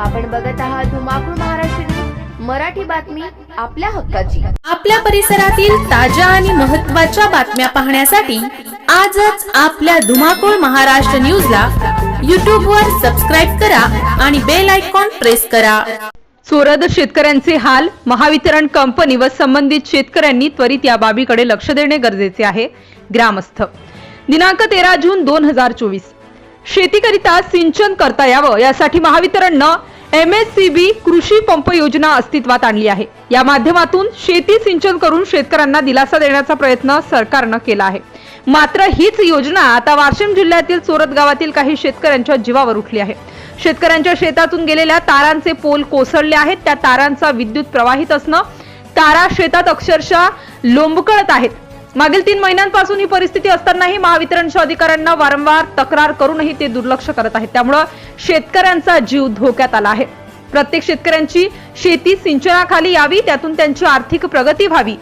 आपण बघत आहात धुमाकूळ महाराष्ट्र न्यूज, मराठी बातमी आपल्या हक्काची. आपल्या परिसरातील ताज्या आणि महत्त्वाच्या बातम्या पाहण्यासाठी आजच आपल्या धुमाकूळ महाराष्ट्र न्यूजला YouTube वर सबस्क्राईब करा आणि बेल आयकॉन प्रेस करा. चोरद शेतकऱ्यांचे हाल महावितरण कंपनी व संबंधित शेतकऱ्यांनी त्वरित या बाबीकडे लक्ष देणे गरजेचे आहे. ग्रामस्थ. दिनांक तेरा जून दोन हजार चोवीस. शेतीकरिता सिंचन करता यावं यासाठी महावितरणनं एम एस सी बी कृषी पंप योजना अस्तित्वात आणली आहे. या माध्यमातून शेती सिंचन करून शेतकऱ्यांना दिलासा देण्याचा प्रयत्न सरकारनं केला आहे. मात्र हीच योजना आता वाशिम जिल्ह्यातील चोरत गावातील काही शेतकऱ्यांच्या जीवावर उठली आहे. शेतकऱ्यांच्या शेतातून गेलेल्या तारांचे पोल कोसळले आहेत. त्या तारांचा विद्युत प्रवाहित असणं तारा शेतात अक्षरशः लोंबकळत आहेत. मागील तीन महिन्यांपासून ही परिस्थिती असतानाही महावितरणच्या अधिकाऱ्यांना वारंवार तक्रार करूनही ते दुर्लक्ष करत आहेत. त्यामुळं शेतकऱ्यांचा जीव धोक्यात आला आहे. प्रत्येक शेतकऱ्यांची शेती सिंचनाखाली यावी त्यातून त्यांची आर्थिक प्रगती व्हावी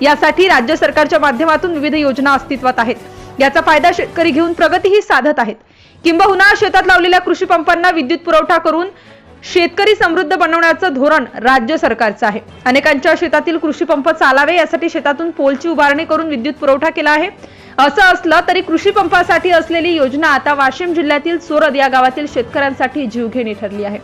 यासाठी राज्य सरकारच्या माध्यमातून विविध योजना अस्तित्वात आहेत. याचा फायदा शेतकरी घेऊन प्रगतीही साधत आहेत. किंबहुना शेतात लावलेल्या कृषी पंपांना विद्युत पुरवठा करून शेतकरी समृद्ध बनवण्याचं धोरण राज्य सरकारचं आहे. अनेकांच्या शेतातील कृषी पंप चालावे यासाठी शेतातून पोलची उभारणी करून विद्युत पुरवठा केला आहे. असं असलं तरी कृषी पंपासाठी असलेली योजना आता वाशिम जिल्ह्यातील चोरद या गावातील शेतकऱ्यांसाठी जीवघेणी ठरली आहे.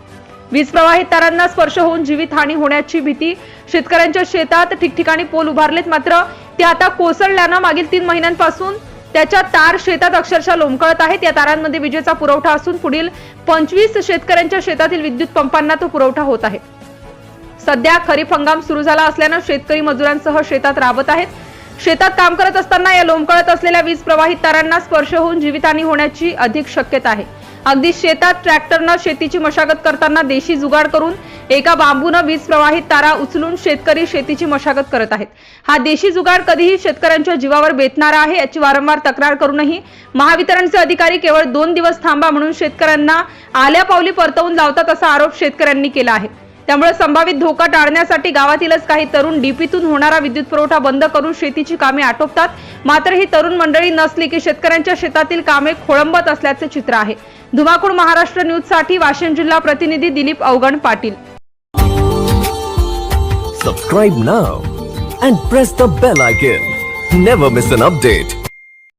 वीज प्रवाहित तारांना स्पर्श होऊन जीवितहानी होण्याची भीती शेतकऱ्यांच्या शेतात ठिकठिकाणी पोल उभारलेत मात्र ते आता कोसळल्यानं मागील तीन महिन्यांपासून त्याच्या तार शेतात अक्षरशः लोंबकळत आहेत. या तारांमध्ये विजेचा पुरवठा असून पुढील पंचवीस शेतकऱ्यांच्या शेतातील विद्युत पंपांना तो पुरवठा होत आहे. सध्या खरीप हंगाम सुरू झाला असल्यानं शेतकरी मजुरांसह शेतात राबत आहेत. शेतात काम करत असताना या लोंबकळत असलेल्या वीज प्रवाहित तारांना स्पर्श होऊन जीवितहानी होण्याची अधिक शक्यता आहे. अगदी शेतात ट्रॅक्टरनं शेतीची मशागत करताना देशी जुगाड करून एका बांबूनं वीज प्रवाहित तारा उचलून शेतकरी शेतीची मशागत करत आहेत. हा देशी जुगाड कधीही शेतकऱ्यांच्या जीवावर बेतणारा आहे याची वारंवार तक्रार करूनही महावितरणचे अधिकारी केवळ दोन दिवस थांबा म्हणून शेतकऱ्यांना आल्या पावली परतवून लावतात असा आरोप शेतकऱ्यांनी केला आहे. त्यामुळे संभावित धोका टाळण्यासाठी गावातीलच काही तरुण डीपीतून होणारा विद्युत पुरवठा बंद करून शेतीची कामे आटोपतात. मात्र ही तरुण मंडळी नसली की शेतकऱ्यांच्या शेतातील कामे खोळंबत असल्याचे चित्र आहे. धुमाकूल महाराष्ट्र न्यूजसाठी वाशिम जिल्हा प्रतिनिधी Dilip Avgan Patil. Subscribe now and press the bell icon never miss an update